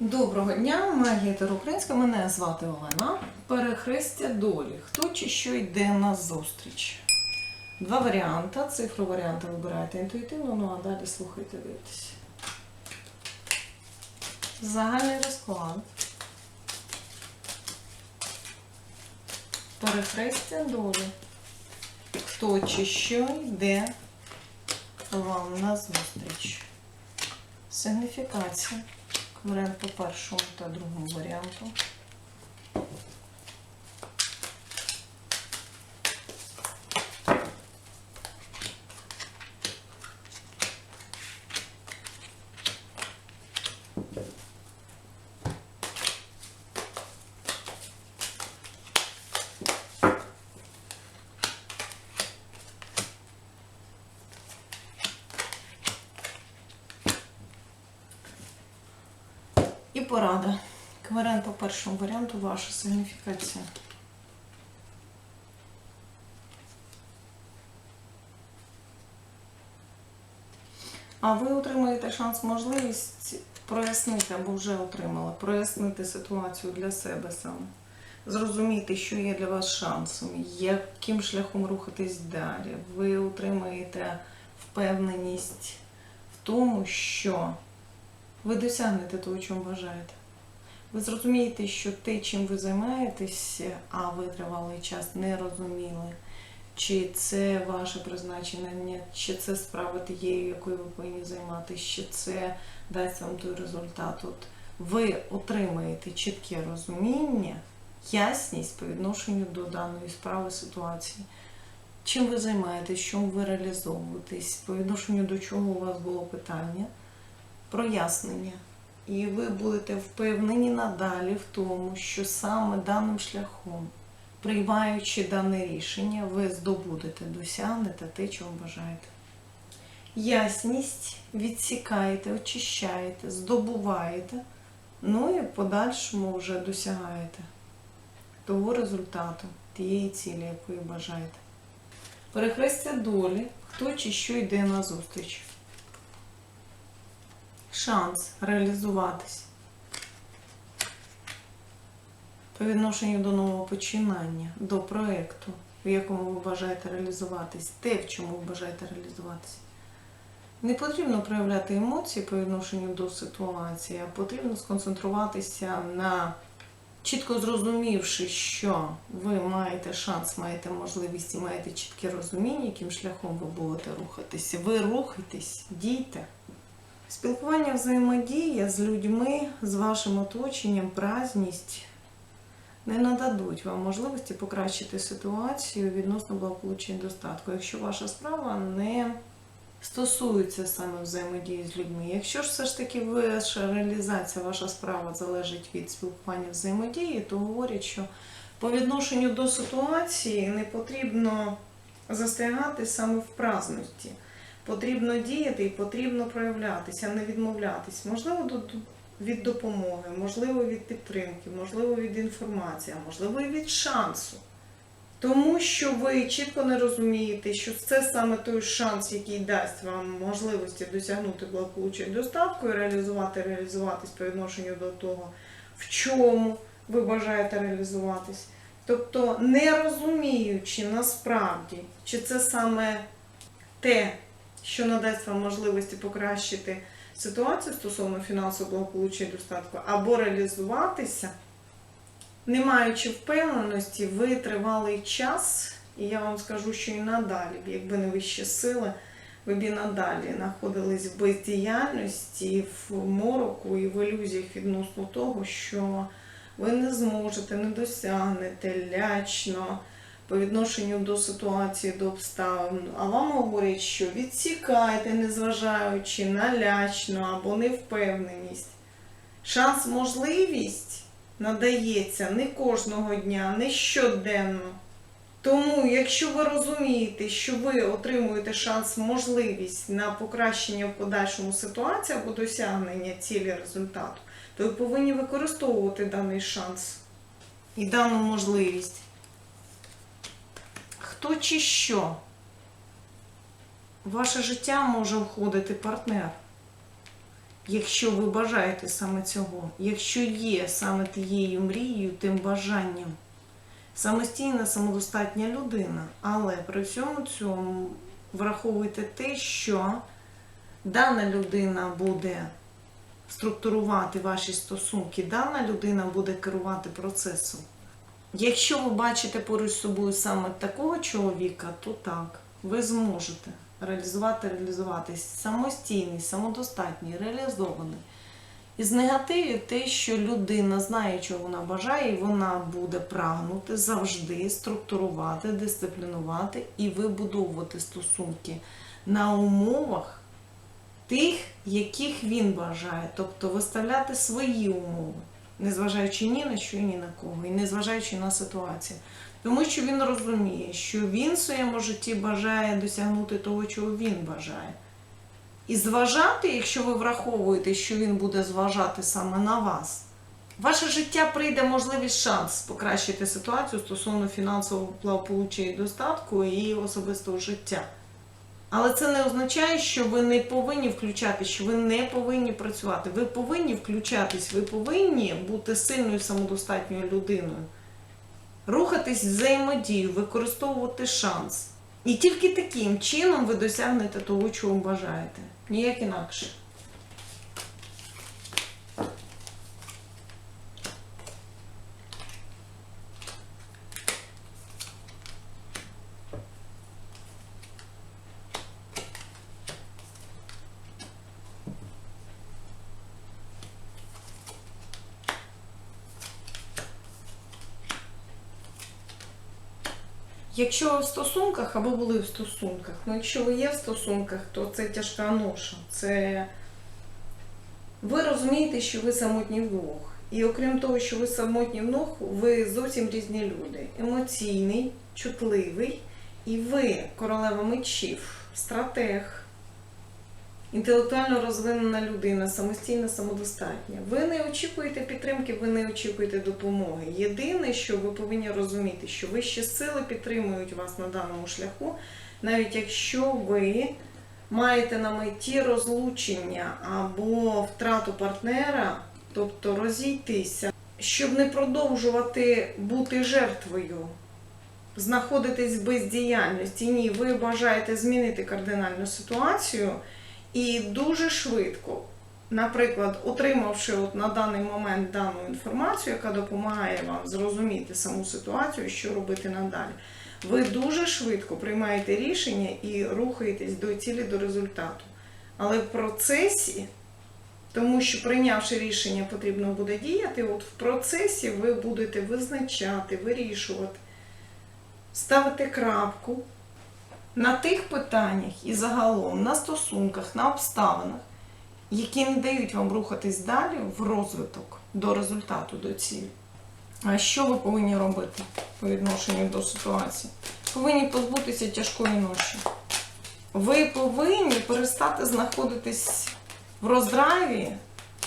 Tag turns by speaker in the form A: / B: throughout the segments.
A: Доброго дня, магія Українська. Мене звати Олена. Перехрестя долі. Хто чи що йде на зустріч? Два варіанти. Цифру варіанти вибираєте інтуїтивно, ну а далі слухайте, дивитесь. Загальний розклад. Перехрестя долі. Хто чи що йде вам на зустріч? Сигніфікація. Варіант по першому та другому варіанту. І порада. Варіант по першому варіанту ваша сигніфікація. А ви отримаєте шанс, можливість прояснити або вже отримали, прояснити ситуацію для себе саме. Зрозуміти, що є для вас шансом, яким шляхом рухатись далі. Ви отримаєте впевненість в тому, що ви досягнете того, чого бажаєте. Ви зрозумієте, що те, чим ви займаєтесь, а ви тривалий час не розуміли, чи це ваше призначення, чи це справа тією, якою ви повинні займатися, чи це дасть вам той результат. От ви отримаєте чітке розуміння, ясність по відношенню до даної справи ситуації. Чим ви займаєтесь, чим ви реалізовуєтесь, по відношенню до чого у вас було питання, прояснення. І ви будете впевнені надалі в тому, що саме даним шляхом, приймаючи дане рішення, ви здобудете, досягнете те, чого бажаєте. Ясність відсікаєте, очищаєте, здобуваєте, ну і в подальшому вже досягаєте того результату, тієї цілі, якої бажаєте. Перехрестя долі, хто чи що йде на зустріч шанс реалізуватись по відношенню до нового починання, до проєкту, в якому ви бажаєте реалізуватись, те, в чому ви бажаєте реалізуватись. Не потрібно проявляти емоції по відношенню до ситуації, а потрібно сконцентруватися на чітко зрозумівши, що ви маєте шанс, маєте можливість і маєте чітке розуміння, яким шляхом ви будете рухатися. Ви рухайтесь, дійте. Спілкування взаємодія з людьми, з вашим оточенням, праздність не нададуть вам можливості покращити ситуацію відносно благополуччя і достатку, якщо ваша справа не стосується саме взаємодії з людьми. Якщо ж все ж таки ваша реалізація, ваша справа залежить від спілкування взаємодії, то говорять, що по відношенню до ситуації не потрібно застрягати саме в праздності потрібно діяти і потрібно проявлятися, не відмовлятись. Можливо, від допомоги, можливо, від підтримки, можливо, від інформації, можливо, і від шансу. Тому що ви чітко не розумієте, що це саме той шанс, який дасть вам можливості досягнути благополуччя достатку і реалізувати, реалізуватись по відношенню до того, в чому ви бажаєте реалізуватись. Тобто, не розуміючи насправді, чи це саме те, що надасть вам можливості покращити ситуацію стосовно фінансового благополуччя і достатку, або реалізуватися, не маючи впевненості, ви тривалий час, і я вам скажу, що і надалі, якби не вищі сили, ви б і надалі знаходились в бездіяльності, в мороку і в ілюзіях відносно того, що ви не зможете, не досягнете лячно по відношенню до ситуації, до обставин, а вам говорять, що відсікайте, незважаючи на лячно або невпевненість. Шанс, можливість надається не кожного дня, не щоденно. Тому, якщо ви розумієте, що ви отримуєте шанс, можливість на покращення в подальшому ситуації або досягнення цілі результату, то ви повинні використовувати даний шанс і дану можливість хто чи що. В ваше життя може входити партнер. якщо ви бажаєте саме цього, якщо є саме тією мрією, тим бажанням. Самостійна, самодостатня людина, але при всьому цьому враховуйте те, що дана людина буде структурувати ваші стосунки, дана людина буде керувати процесом. Якщо ви бачите поруч з собою саме такого чоловіка, то так, ви зможете реалізувати, реалізуватись. Самостійний, самодостатній, реалізований. Із негативів те, що людина знає, чого вона бажає, і вона буде прагнути завжди структурувати, дисциплінувати і вибудовувати стосунки на умовах тих, яких він бажає, тобто виставляти свої умови, незважаючи ні на що і ні на кого, і незважаючи на ситуацію. Тому що він розуміє, що він в своєму житті бажає досягнути того, чого він бажає. І зважати, якщо ви враховуєте, що він буде зважати саме на вас, ваше життя прийде можливість шанс покращити ситуацію стосовно фінансового благополуччя і достатку і особистого життя. Але це не означає, що ви не повинні включати, що ви не повинні працювати. Ви повинні включатись, ви повинні бути сильною самодостатньою людиною, рухатись взаємодію, використовувати шанс. І тільки таким чином ви досягнете того, чого бажаєте. Ніяк інакше. Якщо в стосунках або були в стосунках, ну якщо ви є в стосунках, то це тяжка ноша. Це ви розумієте, що ви самотні вдвох. І окрім того, що ви самотні вдвох, ви зовсім різні люди. Емоційний, чутливий, і ви королева мечів, стратег, інтелектуально розвинена людина, самостійна, самодостатня. Ви не очікуєте підтримки, ви не очікуєте допомоги. Єдине, що ви повинні розуміти, що вищі сили підтримують вас на даному шляху, навіть якщо ви маєте на меті розлучення або втрату партнера, тобто розійтися, щоб не продовжувати бути жертвою. Знаходитись в бездіяльності. Ні, ви бажаєте змінити кардинальну ситуацію і дуже швидко, наприклад, отримавши от на даний момент дану інформацію, яка допомагає вам зрозуміти саму ситуацію, що робити надалі, ви дуже швидко приймаєте рішення і рухаєтесь до цілі, до результату. Але в процесі, тому що прийнявши рішення, потрібно буде діяти, от в процесі ви будете визначати, вирішувати, ставити крапку на тих питаннях і загалом на стосунках, на обставинах, які не дають вам рухатись далі в розвиток до результату, до цілі. А що ви повинні робити по відношенню до ситуації? Повинні позбутися тяжкої ноші. Ви повинні перестати знаходитись в роздраві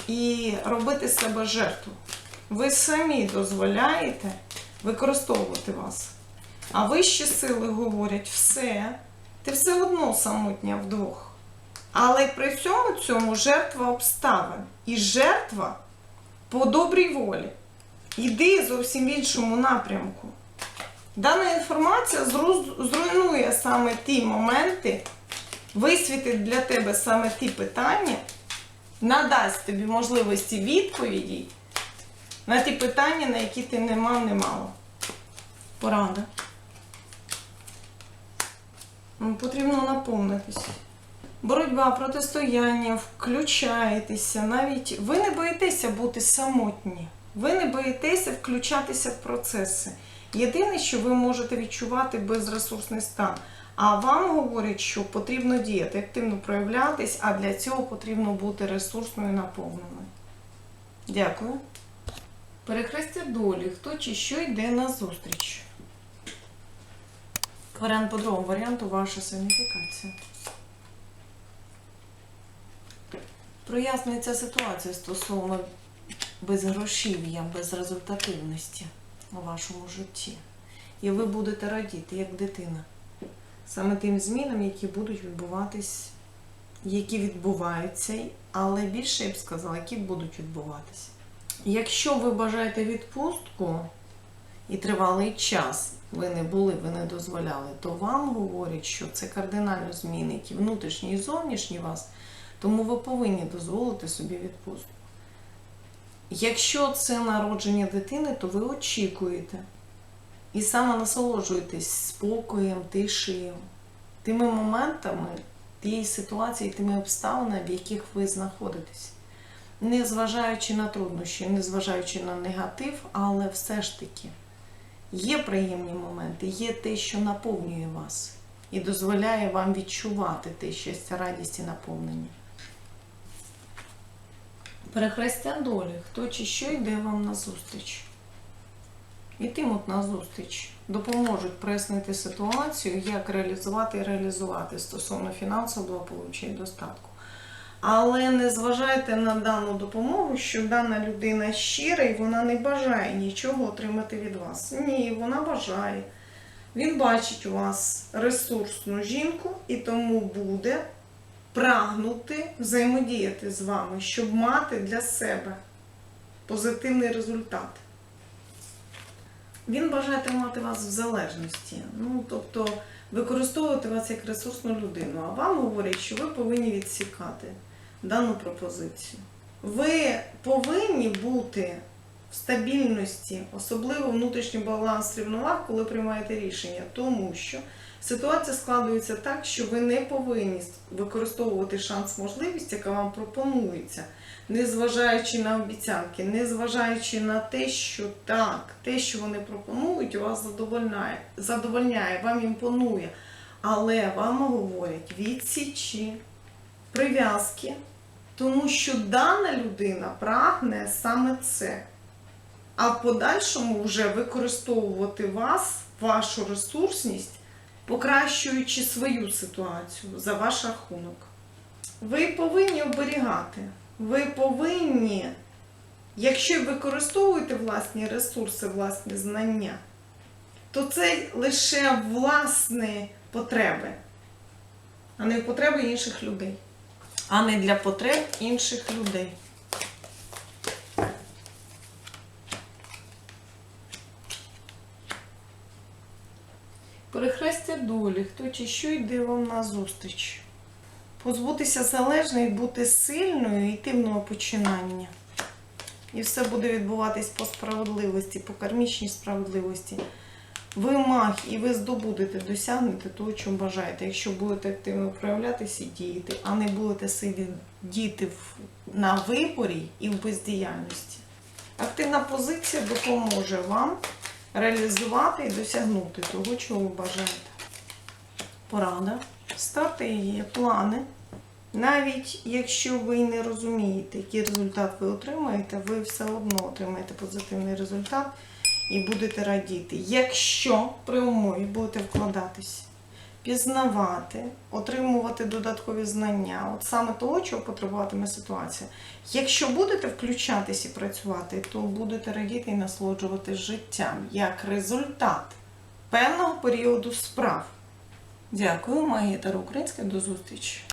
A: і робити себе жертву. Ви самі дозволяєте використовувати вас. А вищі сили говорять, все, ти все одно самотня вдвох. Але при всьому цьому жертва обставин. І жертва по добрій волі. Іди зовсім в іншому напрямку. Дана інформація зруйнує саме ті моменти, висвітить для тебе саме ті питання, надасть тобі можливості відповідей на ті питання, на які ти не мав, не мала. Порада. Потрібно наповнитись. Боротьба, протистояння, включаєтеся, навіть ви не боїтеся бути самотні. Ви не боїтеся включатися в процеси. Єдине, що ви можете відчувати безресурсний стан. А вам говорять, що потрібно діяти, активно проявлятись, а для цього потрібно бути ресурсною і наповненою. Дякую. Перехрестя долі. Хто чи що йде на зустріч? Варіант по другому варіанту ваша сигніфікація. Прояснюється ситуація стосовно безгрошів'я, безрезультативності у вашому житті. І ви будете радіти, як дитина, саме тим змінам, які будуть відбуватись які відбуваються, але більше я б сказала, які будуть відбуватися. Якщо ви бажаєте відпустку і тривалий час ви не були, ви не дозволяли, то вам говорять, що це кардинально змінить і внутрішній, і зовнішній вас, тому ви повинні дозволити собі відпустку. Якщо це народження дитини, то ви очікуєте і саме насолоджуєтесь спокоєм, тишею, тими моментами, тієї ситуації, тими обставинами, в яких ви знаходитесь. Не зважаючи на труднощі, не зважаючи на негатив, але все ж таки є приємні моменти, є те, що наповнює вас і дозволяє вам відчувати те щастя, радість і наповнення. Перехрестя долі, хто чи що йде вам на зустріч. Ітимуть на зустріч, допоможуть прояснити ситуацію, як реалізувати і реалізувати стосовно фінансового благополуччя і достатку. Але не зважайте на дану допомогу, що дана людина щира і вона не бажає нічого отримати від вас. Ні, вона бажає. Він бачить у вас ресурсну жінку і тому буде прагнути взаємодіяти з вами, щоб мати для себе позитивний результат. Він бажає тримати вас в залежності. Ну, тобто використовувати вас як ресурсну людину. А вам говорять, що ви повинні відсікати дану пропозицію. Ви повинні бути в стабільності, особливо внутрішній баланс рівноваг, коли приймаєте рішення, тому що ситуація складується так, що ви не повинні використовувати шанс можливість, яка вам пропонується, незважаючи на обіцянки, незважаючи на те, що так, те, що вони пропонують, у вас задовольняє, задовольняє, вам імпонує. Але вам говорять відсічі, прив'язки, тому що дана людина прагне саме це. А в подальшому вже використовувати вас, вашу ресурсність, покращуючи свою ситуацію за ваш рахунок. Ви повинні оберігати. Ви повинні, якщо використовуєте власні ресурси, власні знання, то це лише власні потреби, а не потреби інших людей, а не для потреб інших людей. Перехрестя долі, хто чи що йде вам на зустріч. Позбутися залежної, бути сильною і нове починання. І все буде відбуватись по справедливості, по кармічній справедливості. Ви маг і ви здобудете, досягнете того, чого бажаєте, якщо будете активно проявлятися і діяти, а не будете сидіти на виборі і в бездіяльності. Активна позиція допоможе вам реалізувати і досягнути того, чого ви бажаєте. Порада, стратегія, плани. Навіть якщо ви не розумієте, який результат ви отримаєте, ви все одно отримаєте позитивний результат і будете радіти. Якщо при умові будете вкладатись, пізнавати, отримувати додаткові знання, от саме того, чого потребуватиме ситуація. Якщо будете включатись і працювати, то будете радіти і насолоджуватись життям як результат певного періоду справ. Дякую, Магія Таро Українська. До зустрічі!